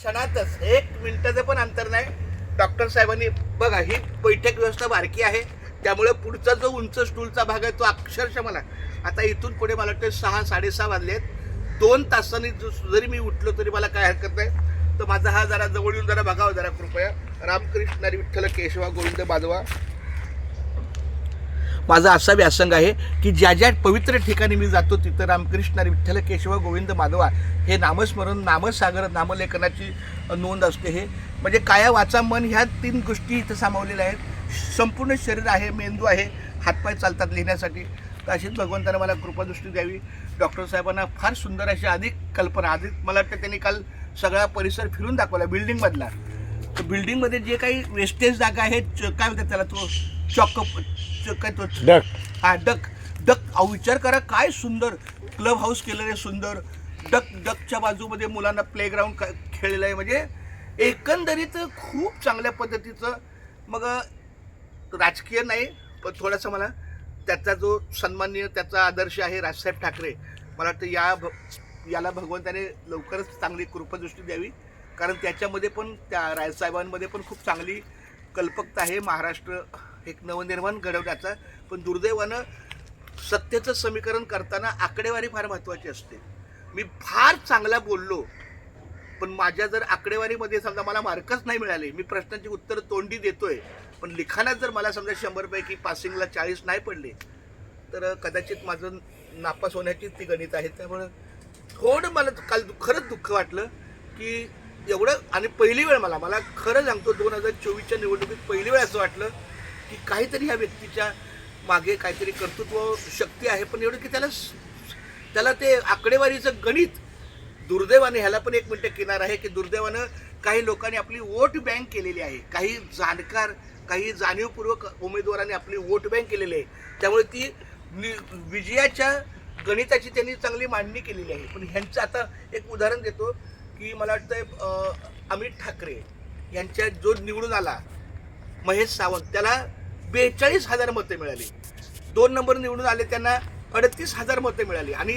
क्षणातच एक मिनिटाचं पण अंतर नाही. डॉक्टर साहेबांनी बघा ही बैठक व्यवस्था बारकी आहे. त्यामुळे पुढचा जो उंच स्टूलचा भाग आहे तो अक्षरशः मला आता इथून पुढे मला वाटतं सहा साडेसहा वाजले आहेत दोन तासांनी जरी मी उठलो तरी मला काय हरकत नाही. तर माझा हा जरा जवळ येऊन जरा बघावा जरा कृपया. रामकृष्ण विठ्ठल केशवा गोविंद बाजवा. माझा असा व्यासंग आहे की ज्या ज्या पवित्र ठिकाणी मी जातो तिथं रामकृष्ण विठ्ठल केशव गोविंद माधवा हे नामस्मरण नामसागर नामलेखनाची नोंद असते हे. म्हणजे काया वाचा मन ह्या तीन गोष्टी इथं सामावलेल्या आहेत. संपूर्ण शरीर आहे मेंदू आहे हातपाय चालतात लिहिण्यासाठी. तर अशीच भगवंतानं मला कृपादृष्टी द्यावी. डॉक्टर साहेबांना फार सुंदर अशी अधिक कल्पना अधिक मला वाटतं त्यांनी काल सगळा परिसर फिरून दाखवला बिल्डिंगमधला तर बिल्डिंगमध्ये जे काही वेस्टेज जागा आहे च- काय म्हणतात त्याला तो? चॉक काय तो? डक. हा डक. डक. अहो विचार करा काय सुंदर क्लब हाऊस केलेलं आहे सुंदर. डक डकच्या बाजूमध्ये मुलांना प्लेग्राऊंड खेळलेलं आहे. म्हणजे एकंदरीत खूप चांगल्या पद्धतीचं मग राजकीय नाही पण थोडंसं मला त्याचा जो सन्माननीय त्याचा आदर्श आहे राजसाहेब ठाकरे. मला वाटतं या भ याला भगवंताने लवकरच चांगली कृपदृष्टी द्यावी. कारण त्याच्यामध्ये पण त्या रायसाहेबांमध्ये पण खूप चांगली कल्पकता आहे. महाराष्ट्र एक नवनिर्माण घडवण्याचा. पण दुर्दैवानं सत्तेचं समीकरण करताना आकडेवारी फार महत्त्वाची असते. मी फार चांगला बोललो पण माझ्या जर आकडेवारीमध्ये समजा मला मार्कच नाही मिळाले मी प्रश्नांची उत्तर तोंडी देतोय पण लिखाणात जर मला समजा शंभरपैकी पासिंगला चाळीस नाही पडले तर कदाचित माझं नापास होण्याचीच ती गणित आहे. त्यामुळं थोडं मला काल खरंच दुःख वाटलं की एवढं आणि पहिली वेळ मला मला खरं सांगतो दोन हजार चोवीसच्या निवडणुकीत पहिली वेळ असं वाटलं की काहीतरी ह्या व्यक्तीच्या मागे काहीतरी कर्तृत्व शक्ती आहे पण एवढं की त्याला त्याला ते आकडेवारीचं गणित दुर्दैवाने ह्याला पण एक मिनटं किनार आहे की दुर्दैवानं काही लोकांनी आपली वोट बँक केलेली आहे. काही जाणकार काही जाणीवपूर्वक उमेदवारांनी आपली वोट बँक केलेली आहे. त्यामुळे ती विजयाच्या गणिताची त्यांनी चांगली मांडणी केलेली आहे. पण ह्यांचं आता एक उदाहरण देतो. की मला वाटतं अमित ठाकरे यांच्या जो निवडून आला महेश सावंत त्याला बेचाळीस हजार मतं मिळाली. दोन नंबर निवडून आले त्यांना अडतीस हजार मतं मिळाली. आणि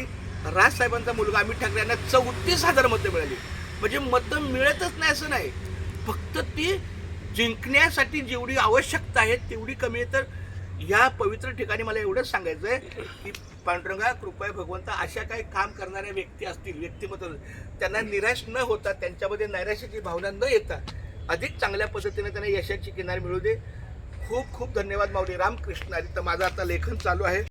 राजसाहेबांचा मुलगा अमित ठाकरे यांना चौतीस हजार मतं मिळाली. म्हणजे मतं मिळतच नाही असं नाही. फक्त ती जिंकण्यासाठी जेवढी आवश्यकता आहे तेवढी कमी आहे. तर या पवित्र ठिकाणी मला एवढंच सांगायचं आहे की पांडुरंगा कृपया भगवंत अशा काही काम करणाऱ्या व्यक्ती असतील व्यक्तिमत्व त्यांना निराश न होता त्यांच्यामध्ये नैराश्याची भावना न येता अधिक चांगल्या पद्धतीने त्यांना यशाची किनार मिळू दे. खूप खूप धन्यवाद माऊली रामकृष्ण. हरी तर माझं आता लेखन चालू आहे.